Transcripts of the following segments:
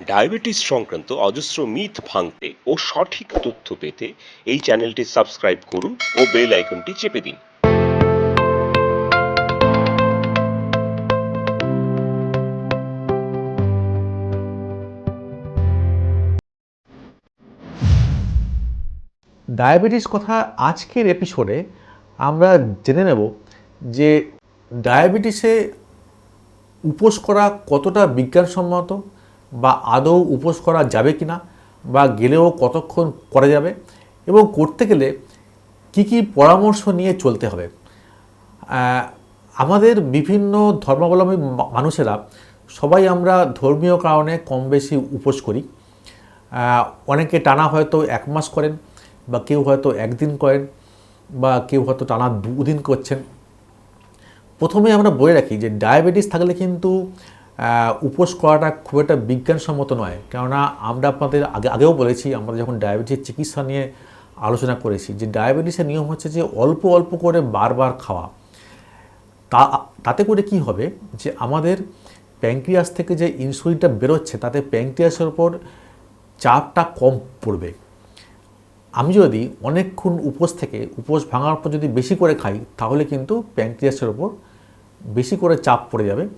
Diabetes সংক্রান্ত অজস্র myth ভাঙতে ও সঠিক তথ্য পেতে এই চ্যানেলটি সাবস্ক্রাইব করুন ও বেল আইকনটি চেপে দিন। ডায়াবেটিস কথা আজকের এপিসোডে আমরা জেনে নেব যে ডায়াবেটিসে উপোস করা কতটা বিজ্ঞানসম্মত বা আদৌ উপোস করা যাবে কি না বা গেলেও কতক্ষণ করা যাবে এবং করতে গেলে কি কি পরামর্শ নিয়ে চলতে হবে। আমাদের বিভিন্ন ধর্মাবলম্বী মানুষেরা সবাই আমরা ধর্মীয় কারণে কম বেশি উপোস করি। অনেকে টানা হয়তো এক মাস করেন বা কেউ হয়তো একদিন করেন বা কেউ হয়তো টানা দুদিন করছেন। প্রথমে আমরা বলে রাখি যে ডায়াবেটিস থাকলে কিন্তু উপোস করাটা খুব একটা বিজ্ঞানসম্মত নয়। কেননা আমরা আপনাদের আগে আগেও বলেছি, আমরা যখন ডায়াবেটিসের চিকিৎসা নিয়ে আলোচনা করেছি, যে ডায়াবেটিসের নিয়ম হচ্ছে যে অল্প অল্প করে বারবার খাওয়া। তা, তাতে করে কি হবে? যে আমাদের প্যাঙ্ক্রিয়াস থেকে যে ইনসুলিনটা বেরোচ্ছে, তাতে প্যাঙ্ক্রিয়াসের ওপর চাপটা কম পড়বে। আমি যদি অনেকক্ষণ উপোস থেকে, উপোস ভাঙার পর যদি বেশি করে খাই, তাহলে কিন্তু প্যাঙ্ক্রিয়াসের ওপর বেশি করে চাপ পড়ে যাবে।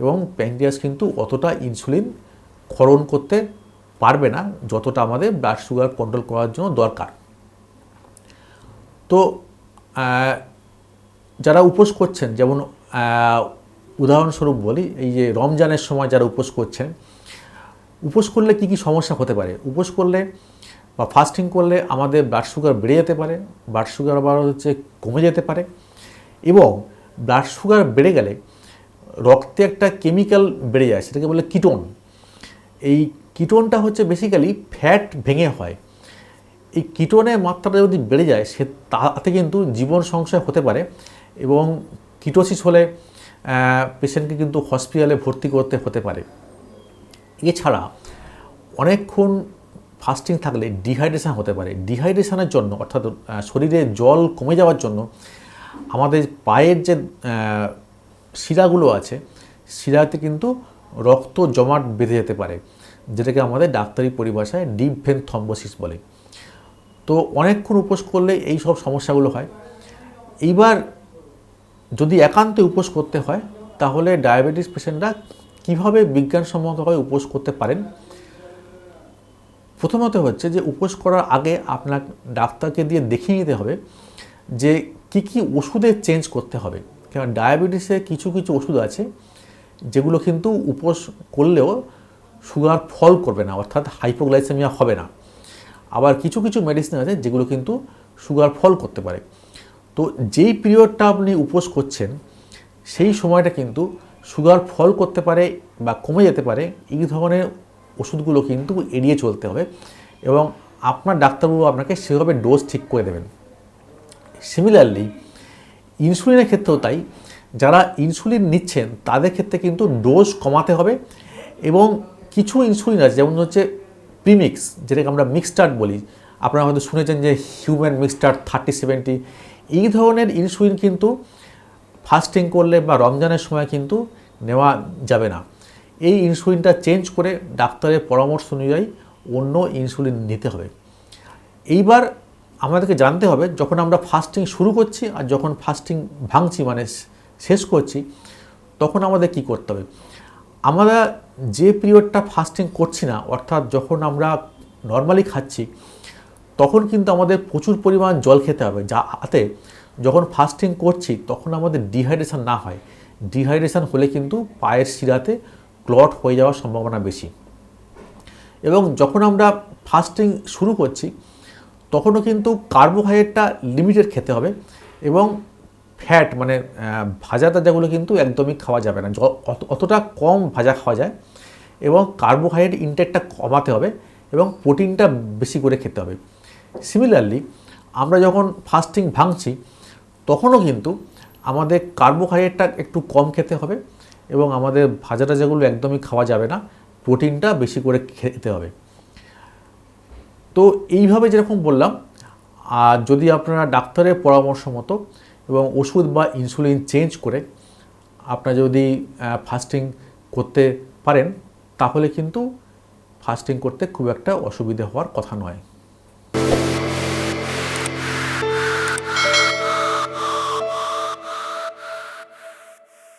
এবং প্যাঙ্ক্রিয়াস কিন্তু অতটা ইনসুলিন ক্ষরণ করতে পারবে না, যতটা আমাদের ব্লাড সুগার কন্ট্রোল করার জন্য দরকার। তো যারা উপোস করছেন, যেমন উদাহরণস্বরূপ বলি, এই যে রমজানের সময় যারা উপোস করছেন, উপোস করলে কি কি সমস্যা হতে পারে? উপোস করলে বা ফাস্টিং করলে আমাদের ব্লাড সুগার বেড়ে যেতে পারে ব্লাড সুগার আবার হচ্ছে কমে যেতে পারে এবং ব্লাড সুগার বেড়ে গেলে রক্তে একটা কেমিক্যাল বেড়ে যায়, সেটাকে বলে কিটোন এই কিটোনটা হচ্ছে বেসিক্যালি ফ্যাট ভেঙে হয়। এই কিটোনের মাত্রাটা যদি বেড়ে যায়, সে তাতে কিন্তু জীবন সংশয় হতে পারে এবং কিটোসিস হলে পেশেন্টকে কিন্তু হসপিটালে ভর্তি করতে হতে পারে। এছাড়া অনেকক্ষণ ফাস্টিং থাকলে ডিহাইড্রেশন হতে পারে। ডিহাইড্রেশনের জন্য, অর্থাৎ শরীরে জল কমে যাওয়ার জন্য আমাদের পায়ের যে শিরাগুলো আছে, শিরাতে কিন্তু রক্ত জমাট বেঁধে যেতে পারে, যেটাকে আমাদের ডাক্তারি পরিভাষায় ডিপ ভেন থম্বোসিস বলে। তো অনেকক্ষণ উপোস করলে এই সব সমস্যাগুলো হয়। এইবার যদি একান্তে উপোস করতে হয়, তাহলে ডায়াবেটিস পেশেন্টরা কীভাবে বিজ্ঞানসম্মতভাবে উপোস করতে পারেন? প্রথমত হচ্ছে যে উপোস করার আগে আপনার ডাক্তারকে দিয়ে দেখিয়ে নিতে হবে যে কি কি ওষুধে চেঞ্জ করতে হবে। কারণ ডায়াবেটিসে কিছু কিছু ওষুধ আছে যেগুলো কিন্তু উপোস করলেও সুগার ফল করবে না, অর্থাৎ হাইপোগ্লাইসেমিয়া হবে না। আবার কিছু কিছু মেডিসিন আছে যেগুলো কিন্তু সুগার ফল করতে পারে। তো যেই পিরিয়ডটা আপনি উপোস করছেন, সেই সময়টা কিন্তু সুগার ফল করতে পারে বা কমে যেতে পারে, এই ধরনের ওষুধগুলো কিন্তু এড়িয়ে চলতে হবে এবং আপনার ডাক্তারবাবু আপনাকে সেভাবে ডোজ ঠিক করে দেবেন। সিমিলারলি ইনসুলিনের ক্ষেত্রেও তাই। যারা ইনসুলিন নিচ্ছেন, তাদের ক্ষেত্রে কিন্তু ডোজ কমাতে হবে এবং কিছু ইনসুলিন আছে, যেমন হচ্ছে প্রিমিক্স যেটাকে আমরা মিক্সটার্ট বলি। আপনারা হয়তো শুনেছেন যে হিউম্যান মিক্সটার্ট থার্টি সেভেন্টি এই ধরনের ইনসুলিন কিন্তু ফাস্টিং করলে বা রমজানের সময় কিন্তু নেওয়া যাবে না। এই ইনসুলিনটা চেঞ্জ করে ডাক্তারের পরামর্শ অনুযায়ী অন্য ইনসুলিন নিতে হবে। এইবার আমাদেরকে জানতে হবে যখন আমরা ফাস্টিং শুরু করছি আর যখন ফাস্টিং ভাঙছি মানে শেষ করছি, তখন আমাদের কি করতে হবে? আমরা যে পিরিয়ডটা ফাস্টিং করছি না, অর্থাৎ যখন আমরা নর্মালি খাচ্ছি, তখন কিন্তু আমাদের প্রচুর পরিমাণ জল খেতে হবে। যাতে যখন ফাস্টিং করছি, তখন আমাদের ডিহাইড্রেশন না হয়। ডিহাইড্রেশন হলে কিন্তু পায়ের শিরাতে ক্লট হয়ে যাওয়ার সম্ভাবনা বেশি। এবং যখন আমরা ফাস্টিং শুরু করছি তখনও কিন্তু কার্বোহাইড্রেটটা লিমিটেড খেতে হবে এবং ফ্যাট মানে ভাজা তাজাগুলো কিন্তু একদমই খাওয়া যাবে না। অতটা কম ভাজা খাওয়া যায় এবং কার্বোহাইড্রেট ইনটেকটা কমাতে হবে এবং প্রোটিনটা বেশি করে খেতে হবে। সিমিলারলি আমরা যখন ফাস্টিং ভাঙছি, তখনও কিন্তু আমাদের কার্বোহাইড্রেটটা একটু কম খেতে হবে এবং আমাদের ভাজা টাজাগুলো একদমই খাওয়া যাবে না, প্রোটিনটা বেশি করে খেতে হবে। তো এইভাবে যেরকম বললাম, আর যদি আপনারা ডাক্তারের পরামর্শ মতো এবং ওষুধ বা ইনসুলিন চেঞ্জ করে আপনারা যদি ফাস্টিং করতে পারেন, তাহলে কিন্তু ফাস্টিং করতে খুব একটা অসুবিধে হওয়ার কথা নয়।